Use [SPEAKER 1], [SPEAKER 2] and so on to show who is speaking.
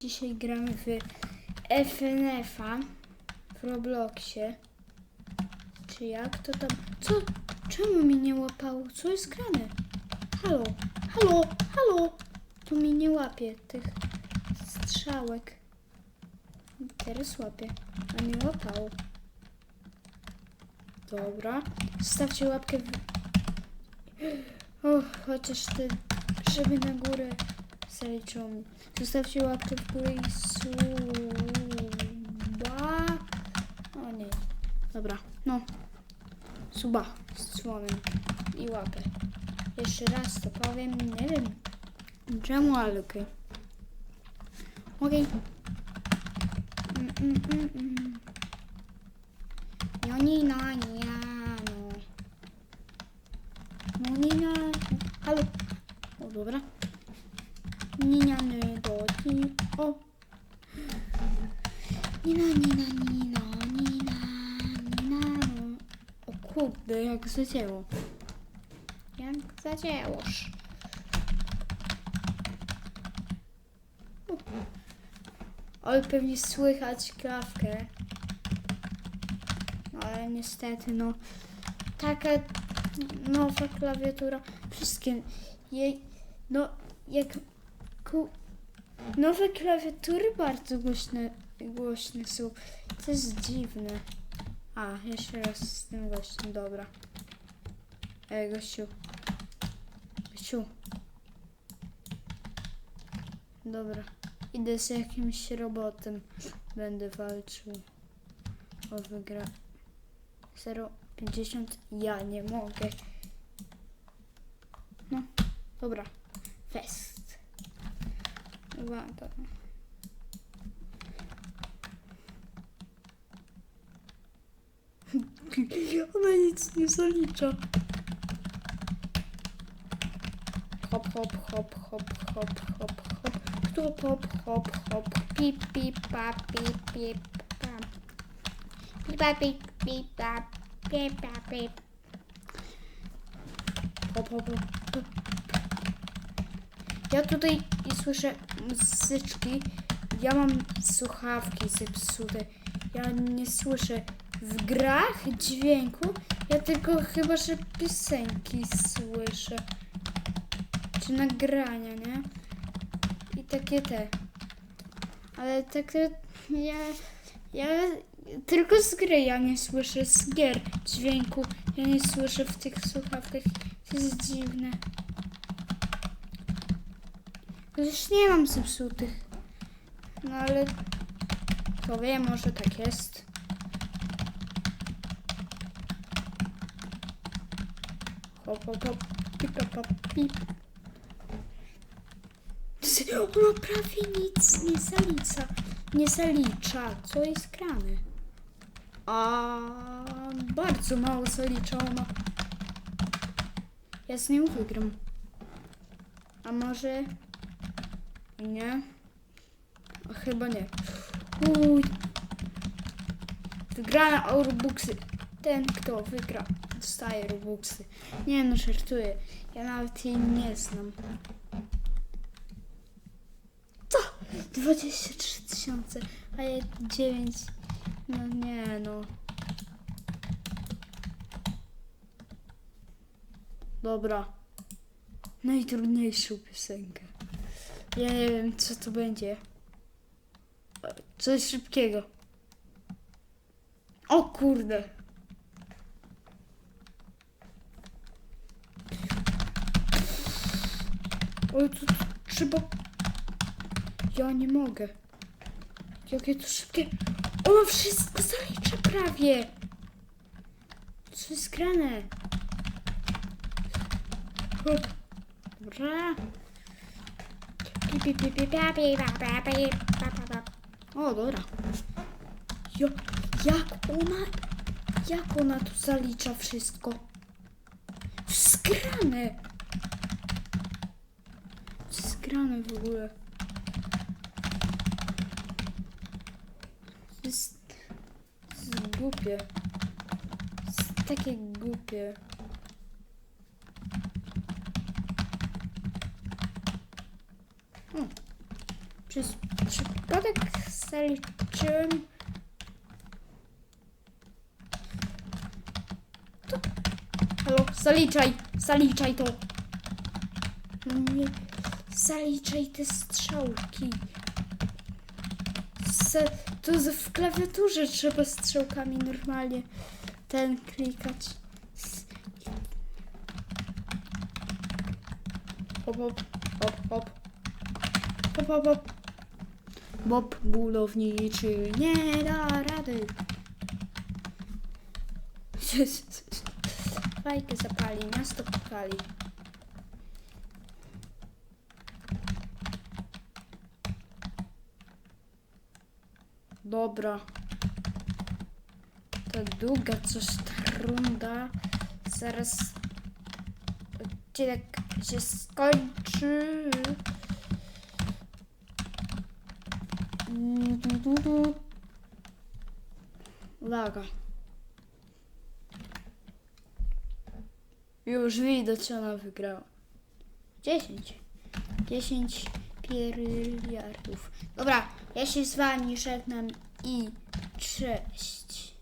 [SPEAKER 1] Dzisiaj gramy w FNF-a w Robloxie. Czy jak to tam? Co? Czemu mi nie łapało? Co jest grane? Halo, halo, halo! Tu mi nie łapie tych strzałek. Teraz łapie, a nie łapało. Dobra. Zostawcie łapkę w... O, chociaż ty, żeby na górę zaliczyło mi. Zostawcie łapkę w górę i suba. O nie. Dobra, no. Suba z słowem i łapę. Jeszcze raz to powiem, nie wiem czemu, ale okej. Okej. Mm, mm, mm, mm. Jonina, nie, no. No nie, nie. Halo. O, dobra. O! Nina, Nina, Nina, Nina, Nina. no. O kurde, jak zacięło. Jak zacięłoż. O. Ale pewnie słychać kawkę. Ale niestety, no. Taka nowa klawiatura. Wszystkie jej. No, jak ku... Nowe klawiatury bardzo głośne, głośne są. To jest dziwne. A, jeszcze raz z tym gościem, dobra. Ej, gościu. Gościu. Dobra. Idę z jakimś robotem. Będę walczył. O wygra. 0,50. Ja nie mogę. No, dobra. Fest. Uwaga. Ona nic nie zalicza. Hop, hop, hop, hop, hop, hop, hop. Kto hop, hop, hop. Pip, pip, pa, pip, pip, pa. Pip, pa, pip, pip, pa. Pip, pa, pip. Hop, hop, hop. Ja tutaj słyszę muzyczki. Ja mam słuchawki zepsute. Ja nie słyszę w grach dźwięku. Ja tylko chyba, że piosenki słyszę. Czy nagrania, nie? I takie te. Ale takie ja, ja tylko z gry ja nie słyszę z gier dźwięku. Ja nie słyszę w tych słuchawkach. To jest dziwne. Już nie mam zepsutych. No ale kto wie, może tak jest. Hop, hop, hop, pip, pip, pip, pip. Ono prawie nic nie zalicza. Nie zalicza. Co jest grane? A bardzo mało zalicza ono. Ja z nią wygram. A może... Nie? A chyba nie. Uj. Wygrana o Robuxy. Ten, kto wygra, dostaje Robuxy. Nie no, żartuję. Ja nawet jej nie znam. Co? 23 tysiące, a ja 9. No nie no. Dobra. Najtrudniejszą piosenkę. Ja nie wiem, co to będzie. Coś szybkiego. O kurde. Oj, tu trzeba... Ja nie mogę. Jakie to szybkie. Ono wszystko zalicza prawie. Co jest grane? Dobra. O, dobra. Jo, jak ona, jak ona tu zalicza wszystko? Skrane. Skrane w ogóle. To jest, jest głupie. Jest takie głupie. Przez przypadek zaliczyłem. To... Halo, zaliczaj, zaliczaj to. No nie, zaliczaj te strzałki. Se, to w klawiaturze trzeba strzałkami normalnie ten klikać. Hop, hop, hop, hop. Hop, hop, hop. Bob budowniczy nie da rady. Fajkę zapali, miasto popali. Dobra. To długa coś ta runda. Zaraz odcinek się skończy. Uwaga. Już widać, ona wygrała. 10. 10 miliardów. Dobra, ja się z wami żegnam i cześć.